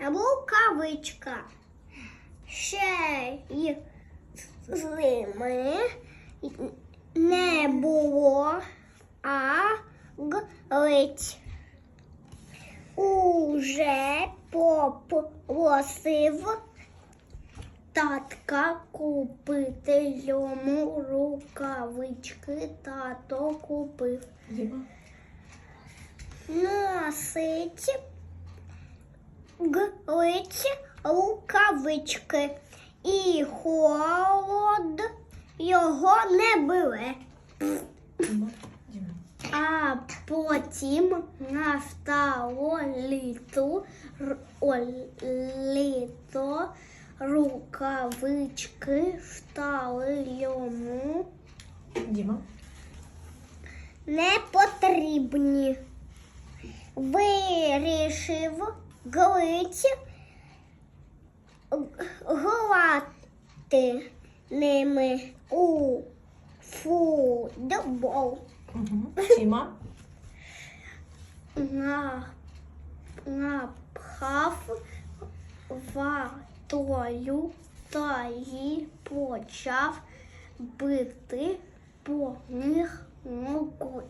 рукавичка. Ще й зими не було, а глить. Уже попросив татка купити йому рукавички. Тато купив. Носить глить рукавички. І холод його не бере. А потім настало літо, літо, рукавички стали йому Діма. не потрібні. Вирішив глить грати ними у футбол. Угу. Тіма. на, напхав ватою та й почав бити по них ногою.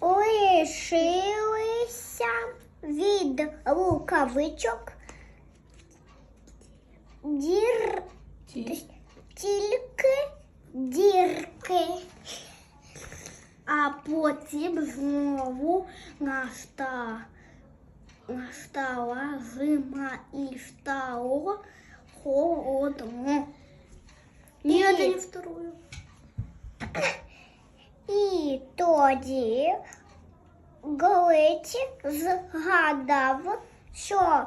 Лишилися від рукавичок дір Ті. тільки дірки. А потім знову наста... настала зима і стало холодно. Ні, І- це не вторую. І тоді Глич згадав, що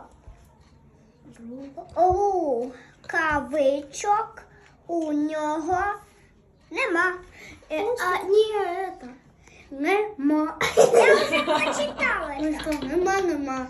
рукавичок у нього нема. Е, а, ні, это, нема. Я вже почитала. Ну нема, нема.